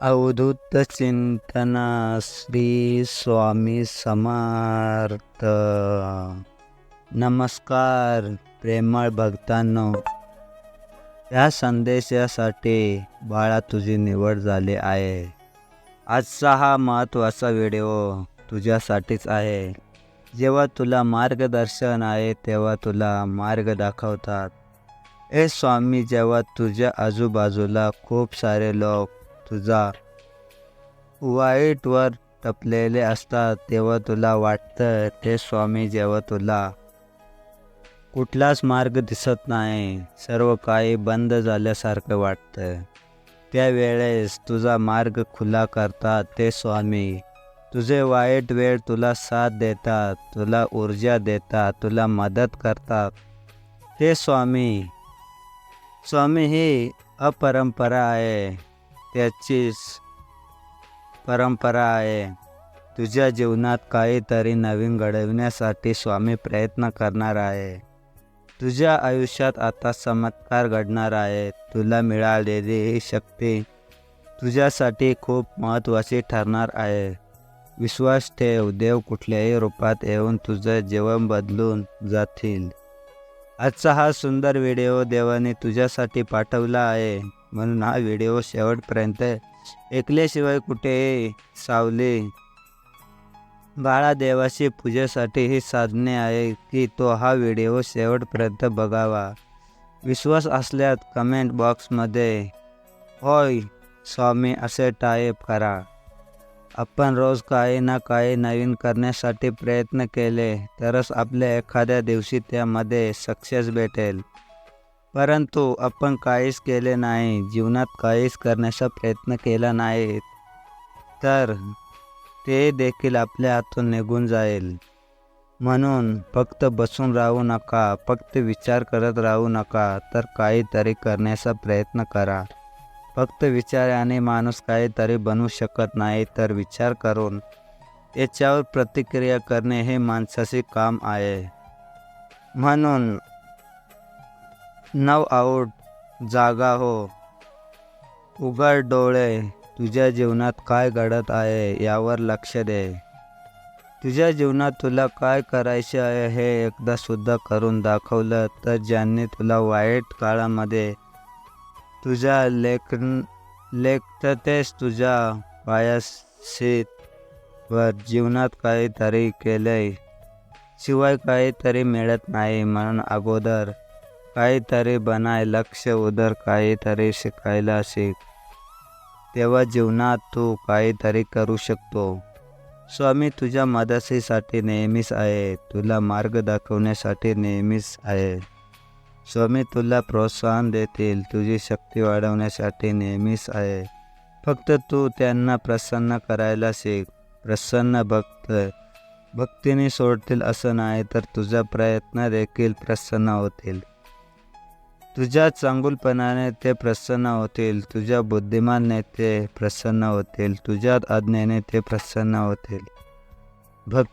अवधूत चिंतना श्री स्वामी समर्थ। नमस्कार प्रेमळ भक्तांनो. या संदेशासाठी बाळा तुझी निवड झाली आहे. आजचा हा महत्त्वाचा व्हिडिओ तुझ्यासाठीच आहे. जेव्हा तुला मार्गदर्शन आहे तेव्हा तुला मार्ग दाखवतात. ए स्वामी जेव्हा तुझ्या आजूबाजूला खूप सारे लोक तुझा वाईटवर टपलेले असतात तेव्हा तुला वाटतं ते स्वामी जेव्हा तुला कुठलाच मार्ग दिसत नाही सर्व काही बंद झाल्यासारखं वाटतं. त्यावेळेस तुझा मार्ग खुला करतात ते स्वामी. तुझे वाईट वेळ तुला साथ देतात तुला ऊर्जा देतात तुला मदत करतात. ते स्वामी स्वामी ही अपरंपरा आहे. त्याचीच परंपरा आहे. तुझ्या जीवनात काहीतरी नवीन घडविण्यासाठी स्वामी प्रयत्न करणार आहे. तुझ्या आयुष्यात आता चमत्कार घडणार आहे. तुला मिळालेली ही शक्ती तुझ्यासाठी खूप महत्त्वाची ठरणार आहे. विश्वास ठेव देव कुठल्याही रूपात येऊन तुझं जीवन बदलून जातील. आजचा हा सुंदर व्हिडिओ देवाने तुझ्यासाठी पाठवला आहे. म्हणून हा व्हिडिओ शेवटपर्यंत ऐकल्याशिवाय कुठेही सावली. बाळादेवाची पूजेसाठी ही साधने आहे की तो हा व्हिडिओ शेवटपर्यंत बघावा. विश्वास असल्यास कमेंट बॉक्समध्ये होय स्वामी असे टाईप करा. आपण रोज काही ना काही नवीन करण्यासाठी प्रयत्न केले तरच आपल्या एखाद्या दिवशी त्यामध्ये सक्सेस भेटेल. परंतु आपण काहीच केले नाही जीवनात काहीच करण्याचा प्रयत्न केला नाही तर ते देखील आपल्या हातून निघून जाईल. म्हणून फक्त बसून राहू नका फक्त विचार करत राहू नका तर काहीतरी करण्याचा प्रयत्न करा. फक्त विचाराने माणूस काहीतरी बनवू शकत नाही तर विचार करून याच्यावर प्रतिक्रिया करणे हे माणसाचे काम आहे. म्हणून नव आऊट जागा हो. उघड डोळे तुझ्या जीवनात काय घडत आहे यावर लक्ष दे. तुझ्या जीवनात तुला काय करायचे आहे हे एकदा सुद्धा करून दाखवलं तर ज्यांनी तुला वाईट काळामध्ये तुझ्या लेख लेखतेच तुझ्या पायाशीत वर जीवनात काहीतरी केलंय. शिवाय काहीतरी मिळत नाही म्हणून अगोदर काहीतरी बनाय लक्ष उदर काहीतरी शिकायला शिक. तेव्हा जीवनात तू काहीतरी करू शकतो. स्वामी तुझ्या मदतीसाठी नेहमीच आहे. तुला मार्ग दाखवण्यासाठी नेहमीच आहे. स्वामी तुला प्रोत्साहन देतील. तुझी शक्ती वाढवण्यासाठी नेहमीच आहे. फक्त तू त्यांना प्रसन्न करायला शिक. प्रसन्न भक्त भक्तीने सोडतील असं नाही तर तुझा प्रयत्न देखील प्रसन्न होतील. तुझ्या चांगुलपणाने ते प्रसन्न होतील तुझ्या बुद्धिमानने ते प्रसन्न होतील तुझ्या आज्ञेने ते प्रसन्न होतील. भक्त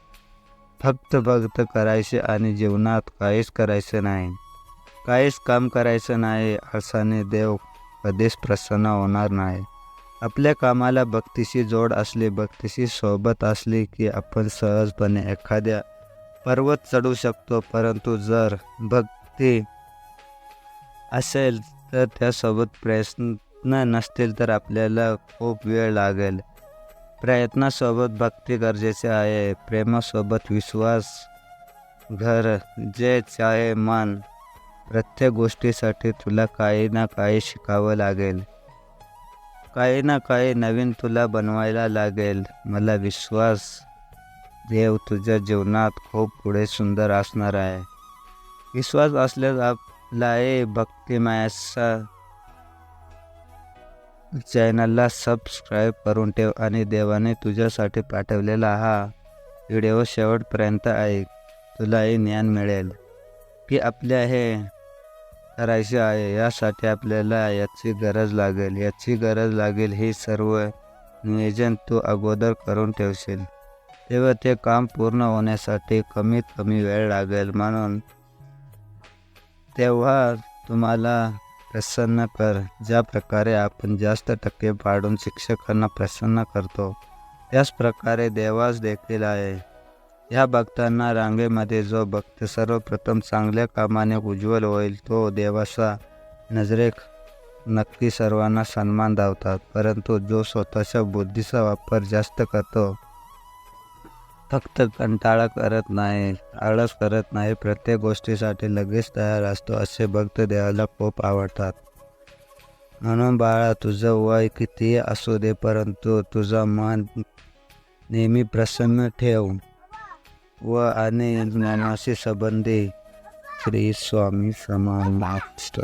फक्त भक्त करायचे आणि जीवनात काहीच करायचं नाही. काहीच काम करायचं नाही असाने देव कधीच प्रसन्न होणार नाही. आपल्या कामाला भक्तीशी जोड असली भक्तीशी सोबत असली की आपण सहजपणे एखाद्या पर्वत चढू शकतो परंतु जर भक्ती असेल तर त्यासोबत प्रयत्न नसतील तर आपल्याला खूप वेळ लागेल. प्रयत्नासोबत भक्ती गरजेचे आहे. प्रेमासोबत विश्वास घर जे चाहे मन प्रत्येक गोष्टीसाठी तुला काही ना काही शिकावं लागेल. काही ना काही नवीन तुला बनवायला लागेल. मला विश्वास देव तुझ्या जीवनात खूप पुढे सुंदर असणार आहे. विश्वास असल्यास आप आपलाही भक्तिमयाचा चॅनलला सबस्क्राईब करून ठेव आणि देवाने तुझ्यासाठी पाठवलेला हा व्हिडिओ शेवटपर्यंत ऐक. तुलाही ज्ञान मिळेल. की आपल्या हे करायचे आहे यासाठी आपल्याला याची गरज लागेल. याची गरज लागेल हे सर्व नियोजन तू अगोदर करून ठेवशील. तेव्हा ते काम पूर्ण होण्यासाठी कमीत कमी वेळ लागेल म्हणून तेव्हा तुम्हाला प्रसन्न कर. ज्या प्रकारे आपण जास्त टक्के पाडून शिक्षकांना प्रसन्न करतो त्याच प्रकारे देवास देखील आहे. या भक्तांना रांगेमध्ये जो भक्त सर्वप्रथम चांगल्या कामाने उज्ज्वल होईल तो देवाचा नजरेक नक्की सर्वांना सन्मान धावतात. परंतु जो स्वतःच्या बुद्धीचा वापर जास्त करतो फक्त कंटाळा करत नाही आळस करत नाही. प्रत्येक गोष्टीसाठी लगेच तयार असतो असे भक्त देवाला खूप आवडतात. म्हणून बाळा तुझं वय कितीही असू दे परंतु तुझं मन नेहमी प्रसन्न ठेव. व आणि ज्ञानाशी संबंधी श्री स्वामी समर्थ